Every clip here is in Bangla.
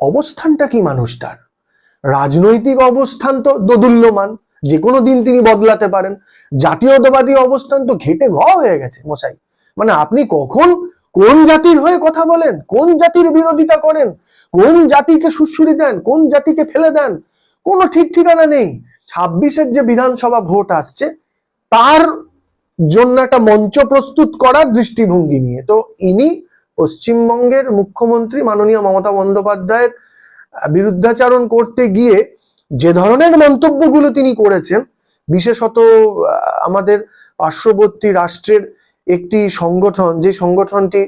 অবস্থানটা কি মানুষটার রাজনৈতিক অবস্থান তো দোদুল্যমান, যে কোনো দিন তিনি বদলাতে পারেন। জাতীয়তাবাদী অবস্থান তো ঘেটে ঘ হয়ে গেছে, মশাই। মানে আপনি কখন কোন জাতির হয়ে কথা বলেন? কোন জাতির বিরোধিতা করেন? কোন জাতিকে সুশ্রুরি দেন? কোন জাতিকে ফেলে দেন? কোনো ঠিক ঠিকানা নেই। ছাব্বিশের যে বিধানসভা ভোট আসছে, তার জন্য একটা মঞ্চ প্রস্তুত করার দৃষ্টিভঙ্গি নিয়ে। তো ইনি পশ্চিমবঙ্গের মুখ্যমন্ত্রী মাননীয় মমতা বন্দ্যোপাধ্যায়ের বিরুদ্ধাচারণ করতে গিয়ে যে ধরনের মন্তব্যগুলো তিনি করেছেন, বিশেষত আমাদের পার্শ্ববর্তী রাষ্ট্রের একটি সংগঠন, যে সংগঠনটি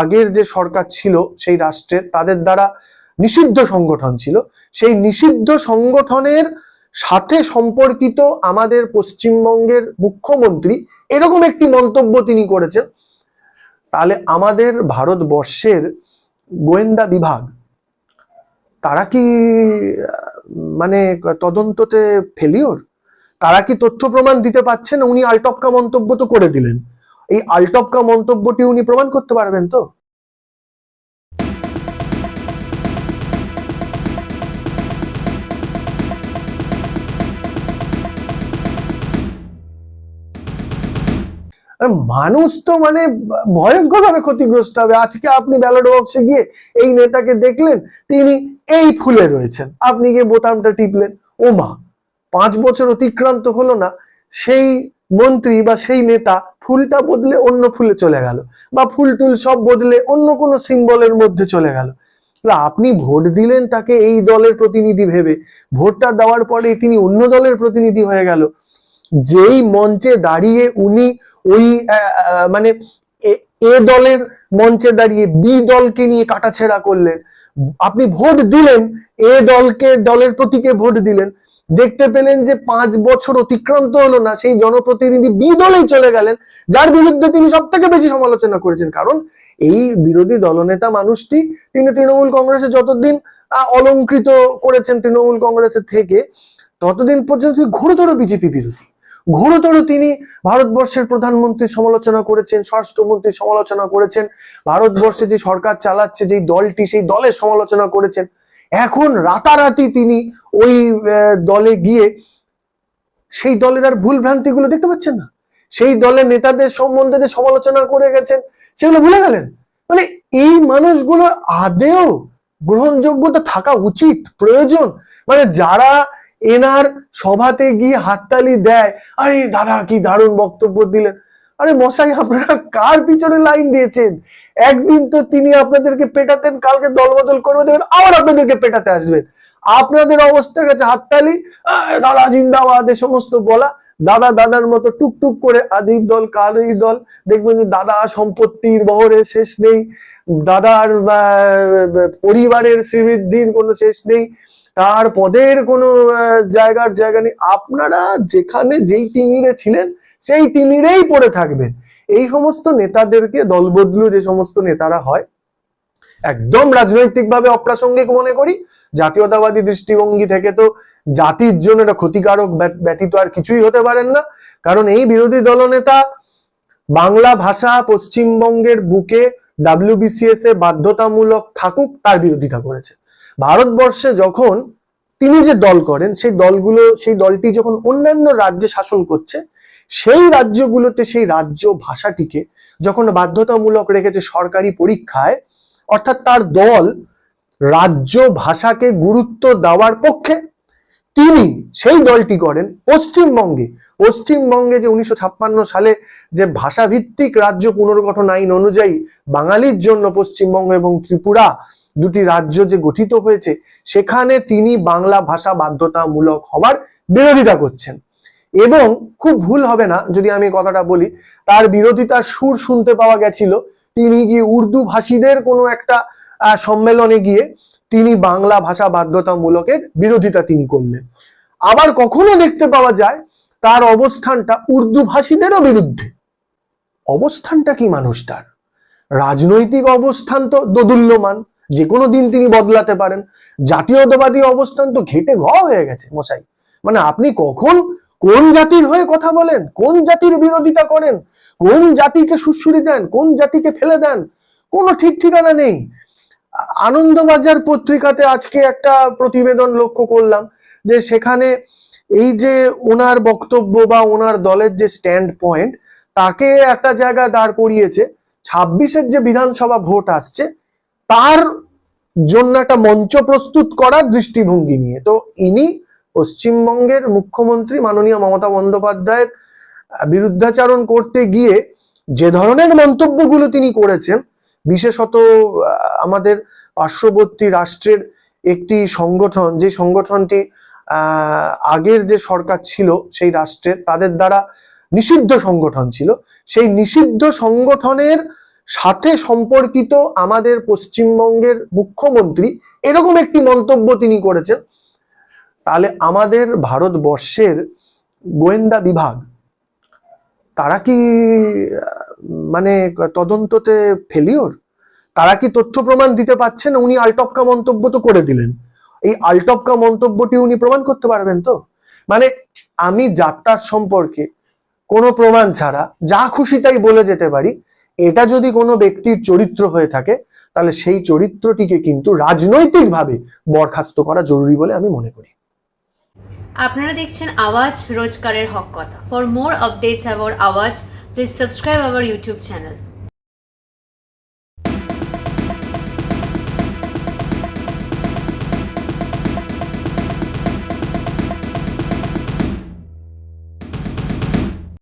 আগের যে সরকার ছিল সেই রাষ্ট্রের, তাদের দ্বারা নিষিদ্ধ সংগঠন ছিল। সেই নিষিদ্ধ সংগঠনের সাথে সম্পর্কিত আমাদের পশ্চিমবঙ্গের মুখ্যমন্ত্রী এরকম একটি মন্তব্য তিনি করেছেন তাহলে আমাদের ভারতবর্ষের গোয়েন্দা বিভাগ, তারা কি মানে তদন্ততে ফেলিওর তারা কি তথ্য প্রমাণ দিতে পারছেন? উনি আলটপকা মন্তব্য তো করে দিলেন। এই আলটপকা মন্তব্যটি উনি প্রমাণ করতে পারবেন তো? মানুষ তো মানে ভয়ঙ্কর ভাবে ক্ষতিগ্রস্ত হবে। আজকে আপনি ব্যালট বক্সে গিয়ে এই নেতাকে দেখলেন, তিনি এই ফুলে রয়েছেন। আপনি গিয়ে বোতামটা টিপলেন। ও মা পাঁচ বছর অতিক্রান্ত হলো না, সেই মন্ত্রী বা সেই নেতা ফুলটা বদলে অন্য ফুলে চলে গেল বা ফুল টুল সব বদলে অন্য কোনো সিম্বলের মধ্যে চলে গেল। আপনি ভোট দিলেন তাকে এই দলের প্রতিনিধি ভেবে। ভোটটা দেওয়ার পরে তিনি অন্য দলের প্রতিনিধি হয়ে গেল। যেই মঞ্চে দাঁড়িয়ে উনি ওই মানে এ- দলের মঞ্চে দাঁড়িয়ে বি দলকে নিয়ে কাটাছেড়া করলেন। আপনি ভোট দিলেন এ দলকে দলের প্রতীকে ভোট দিলেন। দেখতে পেলেন যে পাঁচ বছর অতিক্রান্ত হলো না সেই জনপ্রতিনিধি বি দলেই চলে গেলেন যার বিরুদ্ধে তিনি সব থেকে বেশি সমালোচনা করেছেন। কারণ এই বিরোধী দলনেতা মানুষটি তিনি তৃণমূল কংগ্রেসে যতদিন আহ, অলংকৃত করেছেন তৃণমূল কংগ্রেসের থেকে ততদিন পর্যন্ত ঘোরতর বিজেপি বিরোধী। ঘোরতর তিনি ভারতবর্ষের প্রধানমন্ত্রীর সমালোচনা করেছেন স্বরাষ্ট্রমন্ত্রীর সমালোচনা করেছেন, ভারতবর্ষে যে সরকার চালাচ্ছে, যেই দলটি, সেই দলের সমালোচনা করেছেন। এখন রাতারাতি তিনি ওই দলে গিয়ে সেই দলের আর ভুল ভ্রান্তিগুলো দেখতে পাচ্ছেন না। সেই দলের নেতাদের সম্বন্ধে যে সমালোচনা করে গেছেন, সেগুলো ভুলে গেলেন। মানে এই মানুষগুলোর আদেও গ্রহণযোগ্যতা থাকা উচিত, প্রয়োজন। মানে যারা এনার সভাতে গিয়ে হাততালি দেয়। আরে দাদা, কি দারুণ বক্তব্য দিলেন। আরে মশাই, আপনারা কার পিছনে লাইন দিয়েছেন? একদিন তো তিনি আপনাদেরকে পেটাতেন, কালকে দলবদল করবে দেবেন, আবার আপনাদেরকে পেটাতে আসবেন আপনাদের অবস্থা গেছে হাততালি দাদা জিন্দাবাদ, এ সমস্ত বলা। দাদা, দাদার মতো টুকটুক করে আজ এই দল কার এই দল। দেখবেন যে দাদা সম্পত্তির বহরে শেষ নেই। দাদার পরিবারের শ্রীবৃদ্ধির কোনো শেষ নেই। তার পদের কোনো জায়গার জায়গা নেই। আপনারা যেখানে যেই তিমিরে ছিলেন, সেই তিমিরেই পড়ে থাকবেন। এই সমস্ত নেতাদেরকে দলবদলু যে সমস্ত নেতারা হয়, একদম রাজনৈতিকভাবে অপ্রাসঙ্গিক মনে করি। জাতীয়তাবাদী দৃষ্টিভঙ্গি থেকে তো জাতির জন্য এটা ক্ষতিকারক ব্যত- ব্যতীত আর কিছুই হতে পারেন না। কারণ এই বিরোধী দলনেতা বাংলা ভাষা পশ্চিমবঙ্গের বুকে ডাব্লিউবিসিএস এ বাধ্যতামূলক থাকুক, তার বিরোধিতা করেছে। ভারতবর্ষে যখন তিনি যে দল করেন, সেই দলগুলো, সেই দলটি যখন অন্যান্য রাজ্যে শাসন করছে, সেই রাজ্যগুলোতে, সেই রাজ্য ভাষাটিকে যখন বাধ্যতামূলক রেখেছে সরকারি পরীক্ষায়, অর্থাৎ তার দল রাজ্য ভাষাকে গুরুত্ব দেওয়ার পক্ষে, তিনি সেই দলটি করেন পশ্চিমবঙ্গে। পশ্চিমবঙ্গে যে উনিশশো ছাপ্পান্ন সালে যে ভাষাভিত্তিক রাজ্য পুনর্গঠন আইন অনুযায়ী বাঙালির জন্য পশ্চিমবঙ্গ এবং ত্রিপুরা দুটি রাজ্য যে গঠিত হয়েছে, সেখানে তিনি বাংলা ভাষা বাধ্যতামূলক হবার বিরোধিতা করছেন। এবং খুব ভুল হবে না, যদি আমি কথাটা বলি, তার বিরোধিতার সুর শুনতে পাওয়া গেছিল। তিনি গিয়ে উর্দু ভাষীদের কোনো একটা সম্মেলনে গিয়ে তিনি বাংলা ভাষা বাধ্যতামূলকের বিরোধিতা তিনি করলেন। আবার কখনো দেখতে পাওয়া যায়, তার অবস্থানটা উর্দু ভাষীদেরও বিরুদ্ধে। অবস্থানটা কি মানুষটার রাজনৈতিক অবস্থান তো দোদুল্যমান। যে কোনো দিন তিনি বদলাতে পারেন। জাতীয়তাবাদী অবস্থান তো ঘেটে ঘ হয়ে গেছে, মশাই। মানে আপনি কখন কোন জাতির হয়ে কথা বলেন, কোন জাতির বিরোধিতা করেন, কোন জাতিকে সুশ্রুরি দেন, কোন জাতিকে ফেলে দেন, কোনো ঠিক ঠিকানা নেই। আনন্দবাজার পত্রিকাতে আজকে একটা প্রতিবেদন লক্ষ্য করলাম যে সেখানে এই যে ওনার বক্তব্য বা ওনার দলের যে স্ট্যান্ড পয়েন্ট তাকে একটা জায়গায় দাঁড় করিয়েছে। ছাব্বিশের যে বিধানসভা ভোট আসছে তার জন্য একটা মঞ্চ প্রস্তুত করার দৃষ্টিভঙ্গি নিয়ে। তো ইনি পশ্চিমবঙ্গের মুখ্যমন্ত্রী মাননীয় মমতা বন্দ্যোপাধ্যায়ের বিরুদ্ধাচারণ করতে গিয়ে যে ধরনের মন্তব্যগুলো তিনি করেছেন, বিশেষত আমাদের পার্শ্ববর্তী রাষ্ট্রের একটি সংগঠন, যে সংগঠনটি আগের যে সরকার ছিল সেই রাষ্ট্রের, তাদের দ্বারা নিষিদ্ধ সংগঠন ছিল। সেই নিষিদ্ধ সংগঠনের সাথে সম্পর্কিত আমাদের পশ্চিমবঙ্গের মুখ্যমন্ত্রী এরকম একটি মন্তব্য তিনি করেছেন। তাহলে আমাদের ভারতবর্ষের গোয়েন্দা বিভাগ, তারা কি মানে তদন্ততে ফেলিওর তারা কি তথ্য প্রমাণ দিতে পারছেন উনি আলটপকা মন্তব্য তো করে দিলেন। এই আলটপকা মন্তব্যটি উনি প্রমাণ করতে পারবেন তো? মানে আমি যাত্রার সম্পর্কে কোনো প্রমাণ ছাড়া যা খুশি তাই বলে যেতে পারি। এটা যদি কোনো ব্যক্তির চরিত্র হয়ে থাকে, তাহলে সেই চরিত্রটিকে কিন্তু রাজনৈতিকভাবে বরখাস্ত করা জরুরি বলে আমি মনে করি। আপনারা দেখছেন আওয়াজ রোজকারের হক কথা। For more updates about Awaaz please subscribe our YouTube channel